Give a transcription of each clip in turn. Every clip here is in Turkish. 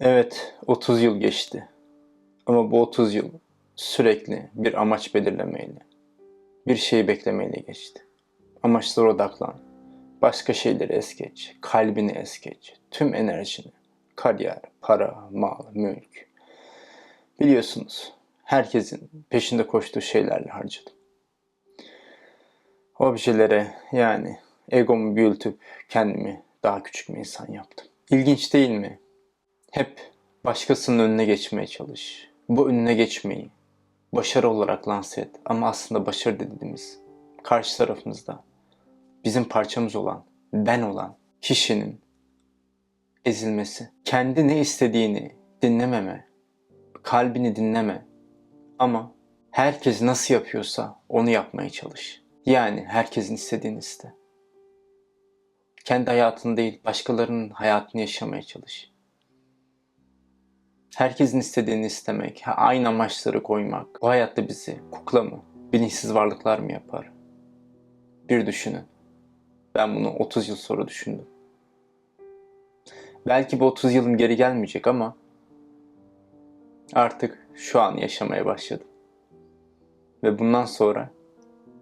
Evet, 30 yıl geçti. Ama bu 30 yıl sürekli bir amaç belirlemeyle, bir şeyi beklemeyle geçti. Amaçlara odaklan. Başka şeyleri es geç. Kalbini es geç. Tüm enerjini. Kariyer, para, mal, mülk. Biliyorsunuz herkesin peşinde koştuğu şeylerle harcadım. Objelere yani egomu büyütüp kendimi daha küçük bir insan yaptım. İlginç değil mi? Hep başkasının önüne geçmeye çalış. Bu önüne geçmeyi başarı olarak lanse et. Ama aslında başarı dediğimiz karşı tarafımızda bizim parçamız olan, ben olan kişinin ezilmesi. Kendi ne istediğini dinlememe, kalbini dinleme ama herkes nasıl yapıyorsa onu yapmaya çalış. Yani herkesin istediğini iste. Kendi hayatını değil, başkalarının hayatını yaşamaya çalış. Herkesin istediğini istemek, aynı amaçları koymak, bu hayatta bizi kukla mı, bilinçsiz varlıklar mı yapar? Bir düşünün. Ben bunu 30 yıl sonra düşündüm. Belki bu 30 yılım geri gelmeyecek ama artık şu an yaşamaya başladım. Ve bundan sonra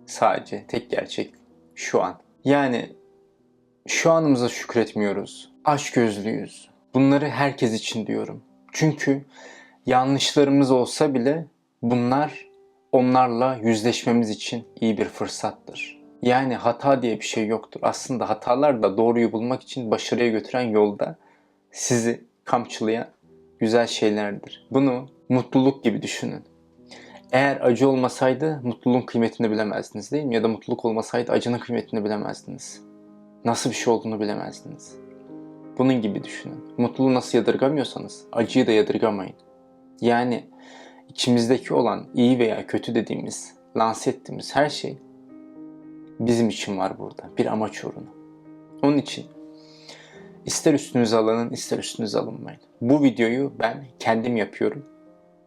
sadece tek gerçek şu an. Yani şu anımıza şükretmiyoruz. Aşk gözlüyüz. Bunları herkes için diyorum. Çünkü yanlışlarımız olsa bile bunlar onlarla yüzleşmemiz için iyi bir fırsattır. Yani hata diye bir şey yoktur. Aslında hatalar da doğruyu bulmak için başarıya götüren yolda sizi kamçılayan güzel şeylerdir. Bunu mutluluk gibi düşünün. Eğer acı olmasaydı mutluluğun kıymetini bilemezdiniz değil mi? Ya da mutluluk olmasaydı acının kıymetini bilemezdiniz. Nasıl bir şey olduğunu bilemezdiniz. Bunun gibi düşünün. Mutluluğu nasıl yadırgamıyorsanız acıyı da yadırgamayın. Yani içimizdeki olan iyi veya kötü dediğimiz, lanse ettiğimiz her şey bizim için var burada. Bir amaç uğruna. Onun için ister üstünüze alının ister üstünüze alınmayın. Bu videoyu ben kendim yapıyorum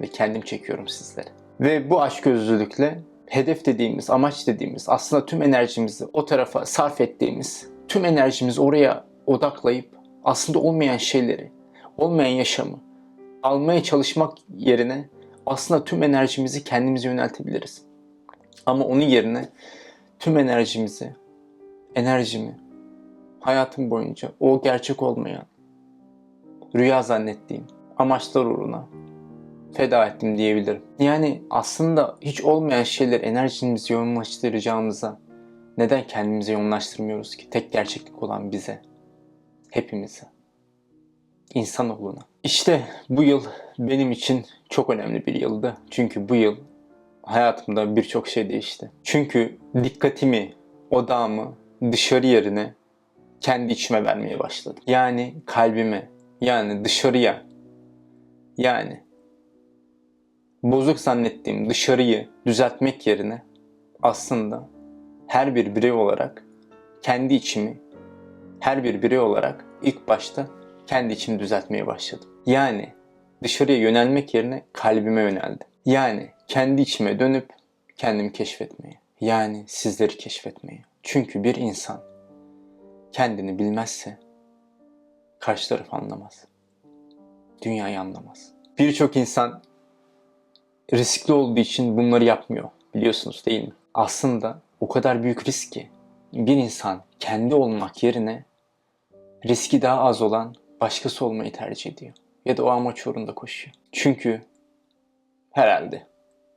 ve kendim çekiyorum sizlere. Ve bu aşk gözlülükle hedef dediğimiz, amaç dediğimiz, aslında tüm enerjimizi o tarafa sarf ettiğimiz, tüm enerjimizi oraya odaklayıp aslında olmayan şeyleri, olmayan yaşamı almaya çalışmak yerine aslında tüm enerjimizi kendimize yöneltebiliriz. Ama onun yerine tüm enerjimizi, enerjimi hayatım boyunca o gerçek olmayan, rüya zannettiğim amaçlar uğruna feda ettim diyebilirim. Yani aslında hiç olmayan şeyler enerjimizi yoğunlaştıracağımıza neden kendimize yoğunlaştırmıyoruz ki? Tek gerçeklik olan bize, hepimize, insanoğluna. İşte bu yıl benim için çok önemli bir yıldı. Çünkü bu yıl hayatımda birçok şey değişti. Çünkü dikkatimi, odağımı dışarı yerine kendi içime vermeye başladım. Yani kalbime, yani dışarıya, yani bozuk zannettiğim dışarıyı düzeltmek yerine aslında her bir birey olarak kendi içimi her bir birey olarak ilk başta kendi içimi düzeltmeye başladım. Yani dışarıya yönelmek yerine kalbime yöneldim. Yani kendi içime dönüp kendimi keşfetmeye. Yani sizleri keşfetmeye. Çünkü bir insan kendini bilmezse karşı taraf anlamaz. Dünyayı anlamaz. Birçok insan riskli olduğu için bunları yapmıyor. Biliyorsunuz değil mi? Aslında o kadar büyük risk ki bir insan kendi olmak yerine riski daha az olan başkası olmayı tercih ediyor. Ya da o amaç uğrunda koşuyor. Çünkü herhalde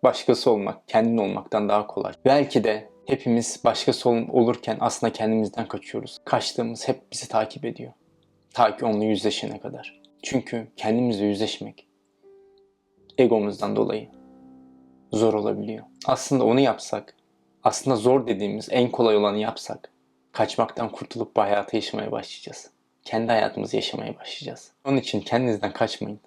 başkası olmak, kendin olmaktan daha kolay. Belki de hepimiz başkası ol- olurken aslında kendimizden kaçıyoruz. Kaçtığımız hep bizi takip ediyor. Ta ki onunla yüzleşene kadar. Çünkü kendimizle yüzleşmek egomuzdan dolayı zor olabiliyor. Aslında onu yapsak, aslında zor dediğimiz en kolay olanı yapsak, kaçmaktan kurtulup bu hayatı yaşamaya başlayacağız. Kendi hayatımızı yaşamaya başlayacağız. Onun için kendinizden kaçmayın.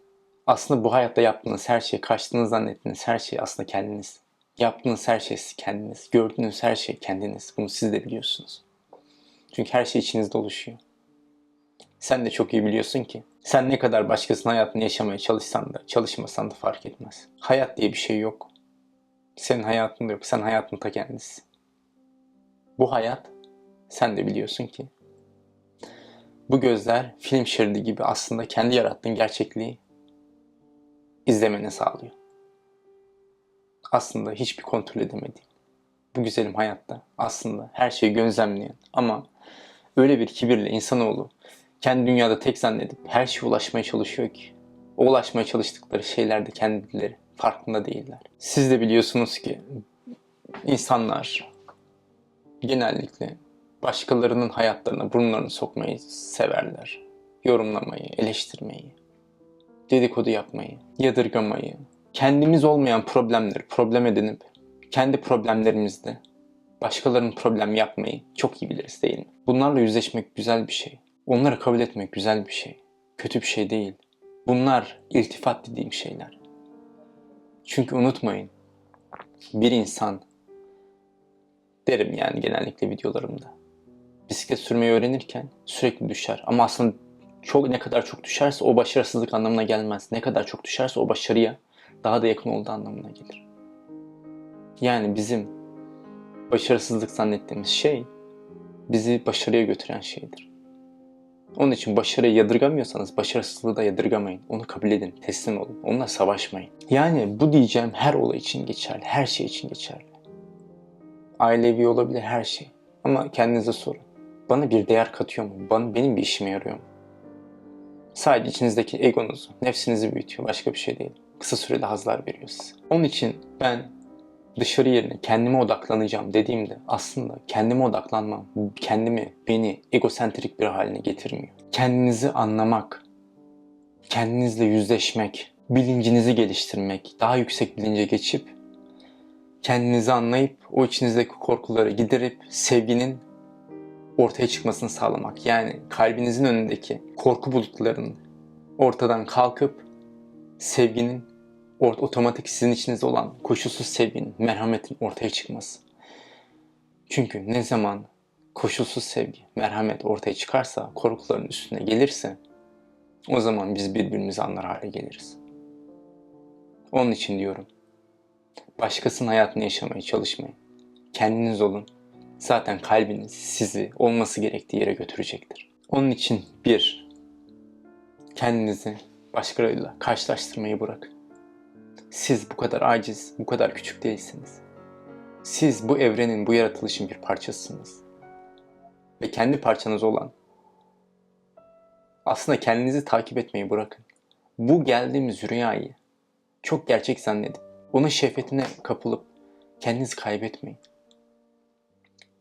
Aslında bu hayatta yaptığınız her şey, kaçtığınız zannettiğiniz her şey aslında kendiniz. Yaptığınız her şey siz kendiniz. Gördüğünüz her şey kendiniz. Bunu siz de biliyorsunuz. Çünkü her şey içinizde oluşuyor. Sen de çok iyi biliyorsun ki sen ne kadar başkasının hayatını yaşamaya çalışsan da çalışmasan da fark etmez. Hayat diye bir şey yok. Senin hayatında yok. Sen hayatın ta kendisi. Bu hayat sen de biliyorsun ki Bu gözler film şeridi gibi aslında kendi yarattığın gerçekliği izlemeni sağlıyor. Aslında hiçbir kontrol edemediğim bu güzelim hayatta aslında her şeyi gözlemleyen ama öyle bir kibirle insanoğlu kendi dünyada tek zannedip her şeye ulaşmaya çalışıyor ki o ulaşmaya çalıştıkları şeylerde kendileri farkında değiller. Siz de biliyorsunuz ki insanlar genellikle başkalarının hayatlarına burnlarını sokmayı severler. Yorumlamayı, eleştirmeyi, dedikodu yapmayı, yadırgamayı, kendimiz olmayan problemleri problem edinip kendi problemlerimizde başkalarının problem yapmayı çok iyi biliriz değil mi? Bunlarla yüzleşmek güzel bir şey. Onları kabul etmek güzel bir şey. Kötü bir şey değil. Bunlar iltifat dediğim şeyler. Çünkü unutmayın bir insan derim yani genellikle videolarımda. Bisiklet sürmeyi öğrenirken sürekli düşer. Ama aslında çok ne kadar çok düşerse o başarısızlık anlamına gelmez. Ne kadar çok düşerse o başarıya daha da yakın olduğu anlamına gelir. Yani bizim başarısızlık zannettiğimiz şey bizi başarıya götüren şeydir. Onun için başarıyı yadırgamıyorsanız başarısızlığı da yadırgamayın. Onu kabul edin, teslim olun. Onunla savaşmayın. Yani bu diyeceğim her olay için geçerli, her şey için geçerli. Ailevi olabilir her şey. Ama kendinize sorun. Bana bir değer katıyor mu? Bana, benim bir işime yarıyor mu? Sadece içinizdeki egonuzu, nefsinizi büyütüyor. Başka bir şey değil. Kısa sürede hazlar veriyor size. Onun için ben dışarı yerine kendime odaklanacağım dediğimde aslında kendime odaklanmam, kendimi, beni egosentrik bir haline getirmiyor. Kendinizi anlamak, kendinizle yüzleşmek, bilincinizi geliştirmek, daha yüksek bilince geçip kendinizi anlayıp o içinizdeki korkuları giderip sevginin ortaya çıkmasını sağlamak. Yani kalbinizin önündeki korku bulutlarının ortadan kalkıp sevginin otomatik sizin içinizde olan koşulsuz sevginin, merhametin ortaya çıkması. Çünkü ne zaman koşulsuz sevgi, merhamet ortaya çıkarsa, korkuların üstüne gelirse o zaman biz birbirimizi anlar hale geliriz. Onun için diyorum. Başkasının hayatını yaşamaya çalışmayın. Kendiniz olun. Zaten kalbiniz sizi olması gerektiği yere götürecektir. Onun için bir, kendinizi başkalarıyla karşılaştırmayı bırakın. Siz bu kadar aciz, bu kadar küçük değilsiniz. Siz bu evrenin, bu yaratılışın bir parçasısınız. Ve kendi parçanız olan aslında kendinizi takip etmeyi bırakın. Bu geldiğimiz rüyayı çok gerçek zannedip onun şehvetine kapılıp kendinizi kaybetmeyin.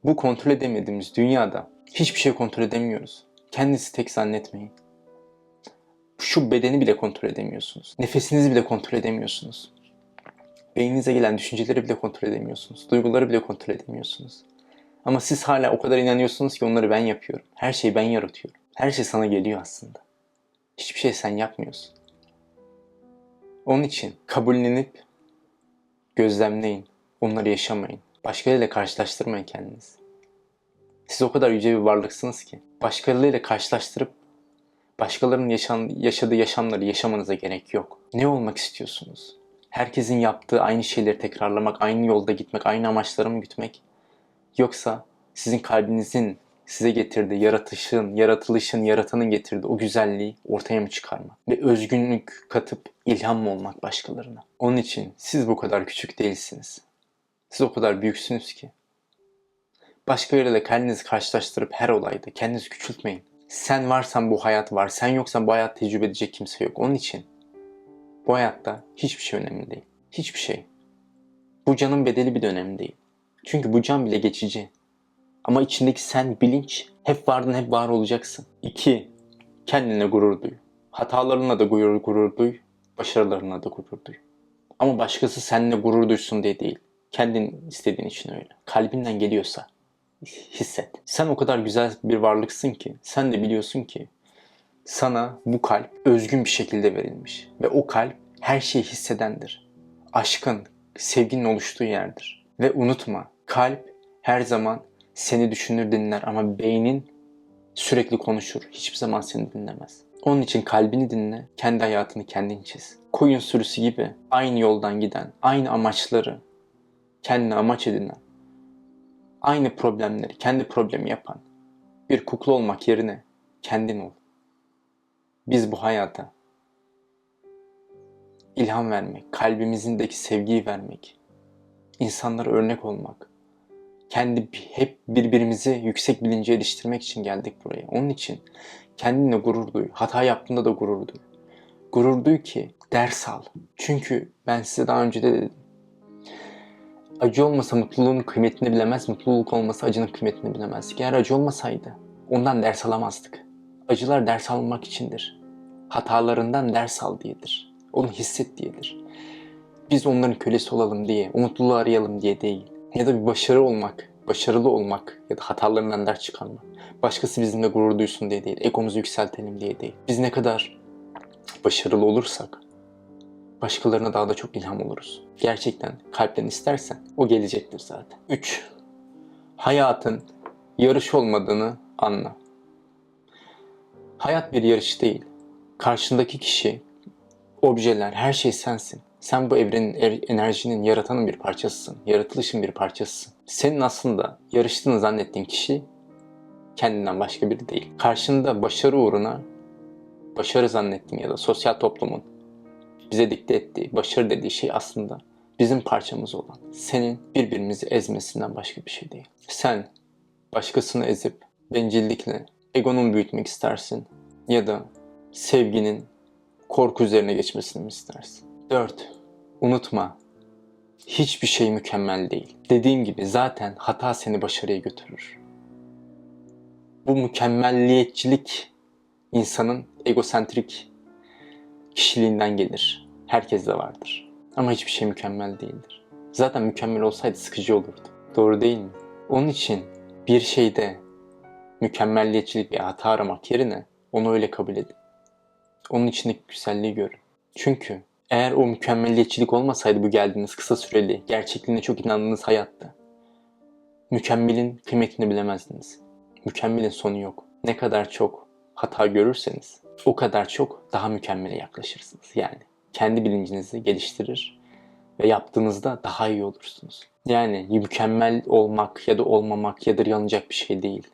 Bu kontrol edemediğimiz dünyada hiçbir şey kontrol edemiyoruz. Kendinizi tek zannetmeyin şu bedeni bile kontrol edemiyorsunuz. Nefesinizi bile kontrol edemiyorsunuz. Beyninize gelen düşünceleri bile kontrol edemiyorsunuz. Duyguları bile kontrol edemiyorsunuz. Ama siz hala o kadar inanıyorsunuz ki onları ben yapıyorum. Her şeyi ben yaratıyorum. Her şey sana geliyor aslında. Hiçbir şey sen yapmıyorsun. Onun için kabullenip gözlemleyin. Onları yaşamayın. Başkalarıyla karşılaştırmayın kendinizi. Siz o kadar yüce bir varlıksınız ki başkalarıyla karşılaştırıp Başkalarının yaşan, yaşadığı yaşamları yaşamanıza gerek yok. Ne olmak istiyorsunuz? Herkesin yaptığı aynı şeyleri tekrarlamak, aynı yolda gitmek, aynı amaçlara mı gitmek? Yoksa sizin kalbinizin size getirdiği yaratışın, yaratılışın, yaratanın getirdiği o güzelliği ortaya mı çıkarmak? Ve özgünlük katıp ilham mı olmak başkalarına? Onun için siz bu kadar küçük değilsiniz. Siz o kadar büyüksünüz ki. Başkalarıyla kendinizi karşılaştırıp her olayda kendinizi küçültmeyin. Sen varsan bu hayat var. Sen yoksan bu hayat tecrübe edecek kimse yok. Onun için bu hayatta hiçbir şey önemli değil. Hiçbir şey. Bu canın bedeli bir de önemli değil. Çünkü bu can bile geçici. Ama içindeki sen bilinç hep vardın hep var olacaksın. İki, kendine gurur duy. Hatalarınla da gurur, gurur duy. Başarılarınla da gurur duy. Ama başkası seninle gurur duysun diye değil. Kendin istediğin için öyle. Kalbinden geliyorsa hisset. Sen o kadar güzel bir varlıksın ki sen de biliyorsun ki sana bu kalp özgün bir şekilde verilmiş ve o kalp her şeyi hissedendir. Aşkın, sevginin oluştuğu yerdir. Ve unutma, kalp her zaman seni düşünür dinler ama beynin sürekli konuşur. Hiçbir zaman seni dinlemez. Onun için kalbini dinle, kendi hayatını kendin çiz. Koyun sürüsü gibi aynı yoldan giden, aynı amaçları kendine amaç edinen aynı problemleri kendi problemi yapan bir kukla olmak yerine Kendin ol. Biz bu hayata ilham vermek, kalbimizindeki sevgiyi vermek, insanlara örnek olmak, kendi hep birbirimizi yüksek bilince eriştirmek için geldik buraya. Onun için kendinle gurur duy. Hata yaptığında da gurur duy. Gurur duy ki ders al. Çünkü ben size daha önce de dedim. Acı olmasa mutluluğun kıymetini bilemez, mutluluk olmasa acının kıymetini bilemezdik. Eğer acı olmasaydı ondan ders alamazdık. Acılar ders almak içindir. Hatalarından ders al diyedir. Onu hisset diyedir. Biz onların kölesi olalım diye, o mutluluğu arayalım diye değil. Ya da bir başarı olmak, başarılı olmak ya da hatalarından ders çıkarmak. Başkası bizimle gurur duysun diye değil, egomuzu yükseltelim diye değil. Biz ne kadar başarılı olursak başkalarına daha da çok ilham oluruz. Gerçekten kalpten istersen o gelecektir zaten. 3. Hayatın yarış olmadığını anla. Hayat bir yarış değil. Karşındaki kişi, objeler, her şey sensin. Sen bu evrenin er- enerjinin yaratanın bir parçasısın. Yaratılışın bir parçasısın. Senin aslında yarıştığını zannettiğin kişi kendinden başka biri değil. Karşında başarı uğruna başarı zannettiğin ya da sosyal toplumun bize dikte ettiği, başarı dediği şey aslında bizim parçamız olan, senin birbirimizi ezmesinden başka bir şey değil. Sen başkasını ezip bencillikle egonun büyütmek istersin ya da sevginin korku üzerine geçmesini mi istersin? 4. Unutma. Hiçbir şey mükemmel değil. Dediğim gibi zaten hata seni başarıya götürür. Bu mükemmelliyetçilik insanın egosentrik kişiliğinden gelir. Herkes de vardır. Ama hiçbir şey mükemmel değildir. Zaten mükemmel olsaydı sıkıcı olurdu. Doğru değil mi? Onun için bir şeyde mükemmelliyetçilik bir hata aramak yerine onu öyle kabul edin. Onun içindeki güzelliği görün. Çünkü eğer o mükemmelliyetçilik olmasaydı bu geldiğiniz kısa süreli, gerçekliğine çok inandığınız hayatta mükemmelin kıymetini bilemezdiniz. Mükemmelin sonu yok. Ne kadar çok hata görürseniz o kadar çok daha mükemmele yaklaşırsınız. Yani kendi bilincinizi geliştirir ve yaptığınızda daha iyi olursunuz. Yani mükemmel olmak ya da olmamak ya da yanacak bir şey değil.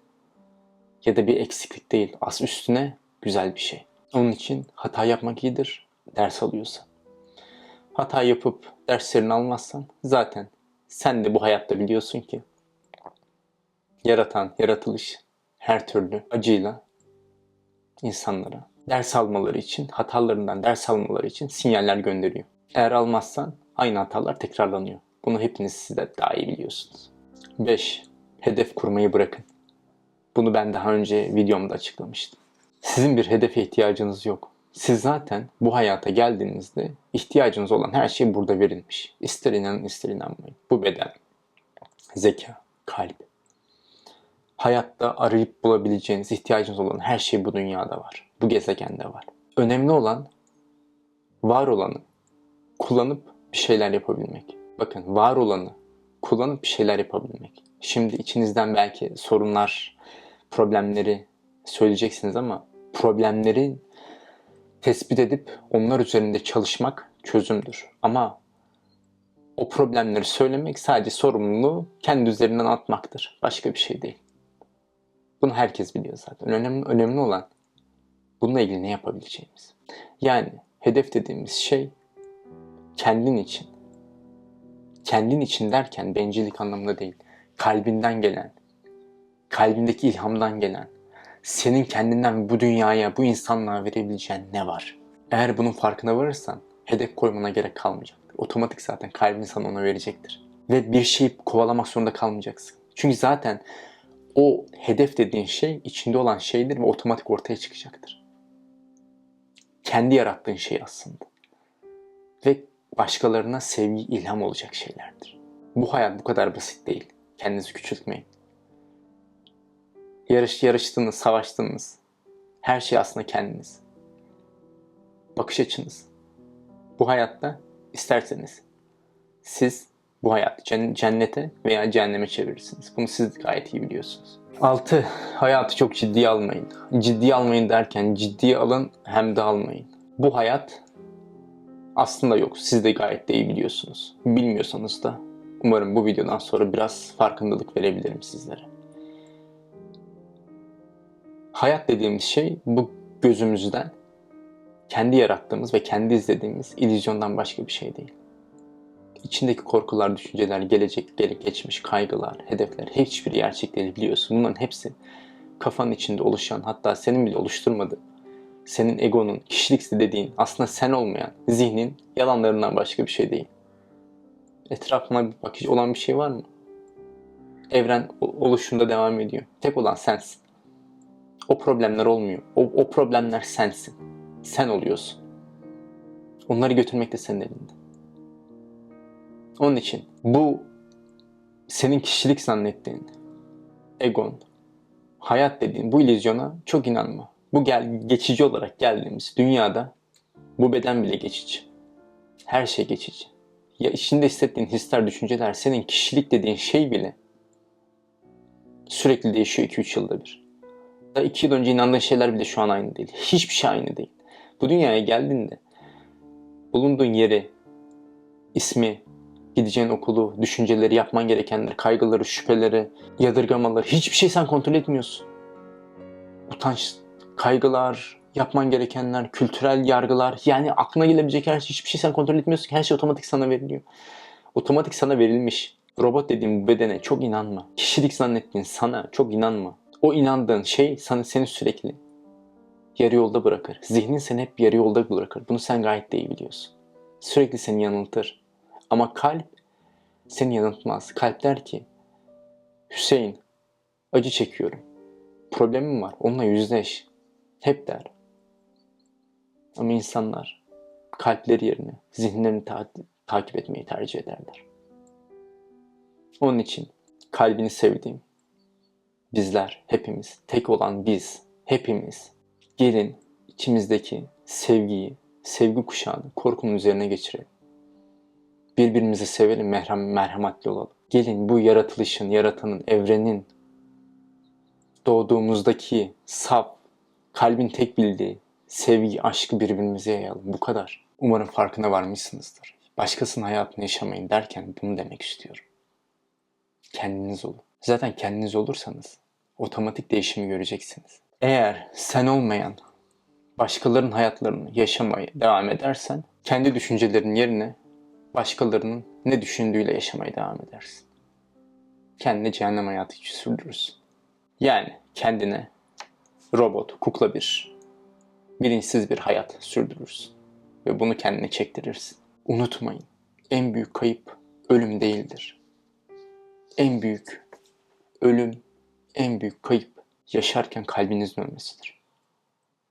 Ya da bir eksiklik değil. As üstüne güzel bir şey. Onun için hata yapmak iyidir. Ders alıyorsan. Hata yapıp derslerini almazsan zaten sen de bu hayatta biliyorsun ki yaratan, yaratılış her türlü acıyla insanlara ders almaları için, hatalarından ders almaları için sinyaller gönderiyor. Eğer almazsan aynı hatalar tekrarlanıyor. Bunu hepiniz siz de daha iyi biliyorsunuz. 5. Hedef kurmayı bırakın. Bunu ben daha önce videomda açıklamıştım. Sizin bir hedefe ihtiyacınız yok. Siz zaten bu hayata geldiğinizde ihtiyacınız olan her şey burada verilmiş. İster inanın ister inanmayın. Bu beden, zeka, kalp. Hayatta arayıp bulabileceğiniz, ihtiyacınız olan her şey bu dünyada var. Bu gezegende var. Önemli olan var olanı kullanıp bir şeyler yapabilmek. Bakın var olanı kullanıp bir şeyler yapabilmek. Şimdi içinizden belki sorunlar, problemleri söyleyeceksiniz ama problemleri tespit edip onlar üzerinde çalışmak çözümdür. Ama o problemleri söylemek sadece sorumluluğu kendi üzerinden atmaktır. Başka bir şey değil. Bunu herkes biliyor zaten. Önemli, önemli olan bununla ilgili ne yapabileceğimiz. Yani hedef dediğimiz şey kendin için. Kendin için derken bencillik anlamında değil. Kalbinden gelen, kalbindeki ilhamdan gelen, senin kendinden bu dünyaya, bu insanlığa verebileceğin ne var? Eğer bunun farkına varırsan hedef koymana gerek kalmayacaktır. Otomatik zaten kalbin sana onu verecektir. Ve bir şeyi kovalamak zorunda kalmayacaksın. Çünkü zaten o hedef dediğin şey içinde olan şeydir ve otomatik ortaya çıkacaktır. Kendi yarattığın şey aslında. Ve başkalarına sevgi, ilham olacak şeylerdir. Bu hayat bu kadar basit değil. Kendinizi küçültmeyin. Yarış, yarıştığınız, savaştığınız her şey aslında kendiniz. Bakış açınız. Bu hayatta isterseniz siz bu hayatı cennete veya cehenneme çevirirsiniz. Bunu siz gayet iyi biliyorsunuz. 6. Hayatı çok ciddiye almayın. Ciddiye almayın derken ciddiye alın hem de almayın. Bu hayat aslında yok. Siz de gayet de iyi biliyorsunuz. Bilmiyorsanız da umarım bu videodan sonra biraz farkındalık verebilirim sizlere. Hayat dediğimiz şey bu gözümüzden kendi yarattığımız ve kendi izlediğimiz illüzyondan başka bir şey değil. İçindeki korkular, düşünceler, gelecek, gelip geçmiş, kaygılar, hedefler hiçbiri gerçek değil biliyorsun. Bunların hepsi kafanın içinde oluşan hatta senin bile oluşturmadığın senin egonun, kişilik dediğin aslında sen olmayan zihnin yalanlarından başka bir şey değil. Etrafına bir bakış olan bir şey var mı? Evren oluşunda devam ediyor. Tek olan sensin. O problemler olmuyor. O, o problemler sensin. Sen oluyorsun. Onları götürmek de senin elinde. Onun için bu senin kişilik zannettiğin egon, hayat dediğin bu illüzyona çok inanma. Bu gel geçici olarak geldiğimiz dünyada bu beden bile geçici. Her şey geçici. Ya içinde hissettiğin hisler, düşünceler, senin kişilik dediğin şey bile sürekli değişiyor 2-3 yılda bir. Da 2 yıl önce inandığın şeyler bile şu an aynı değil. Hiçbir şey aynı değil. Bu dünyaya geldiğinde bulunduğun yeri, ismi, gideceğin okulu, düşünceleri, yapman gerekenleri, kaygıları, şüpheleri, yadırgamaları hiçbir şey sen kontrol etmiyorsun. Utanç, kaygılar, yapman gerekenler, kültürel yargılar yani aklına gelebilecek her şey hiçbir şey sen kontrol etmiyorsun. Her şey otomatik sana veriliyor. Otomatik sana verilmiş. Robot dediğim bu bedene çok inanma. Kişilik zannettiğin sana çok inanma. O inandığın şey sana seni sürekli yarı yolda bırakır. Zihnin seni hep yarı yolda bırakır. Bunu sen gayet de iyi biliyorsun. Sürekli seni yanıltır. Ama kalp seni yanıltmaz. Kalp der ki Hüseyin acı çekiyorum. Problemim var. Onunla yüzleş. Hep der. Ama insanlar kalpleri yerine zihinlerini ta- takip etmeyi tercih ederler. Onun için kalbini sevdiğim bizler hepimiz, tek olan biz hepimiz gelin içimizdeki sevgiyi, sevgi kuşağını korkunun üzerine geçirelim. Birbirimizi sevelim, merhem, merhametli olalım. Gelin bu yaratılışın, yaratanın, evrenin doğduğumuzdaki saf, kalbin tek bildiği sevgi, aşkı birbirimize yayalım. Bu kadar. Umarım farkına varmışsınızdır. Başkasının hayatını yaşamayın derken bunu demek istiyorum. Kendiniz olun. Zaten kendiniz olursanız otomatik değişimi göreceksiniz. Eğer sen olmayan başkalarının hayatlarını yaşamaya devam edersen kendi düşüncelerin yerine başkalarının ne düşündüğüyle yaşamaya devam edersin. Kendine cehennem hayatı sürdürürsün. Yani kendine robot, kukla bir, bilinçsiz bir hayat sürdürürsün. Ve bunu kendine çektirirsin. Unutmayın, en büyük kayıp ölüm değildir. En büyük ölüm, en büyük kayıp yaşarken kalbinizin ölmesidir.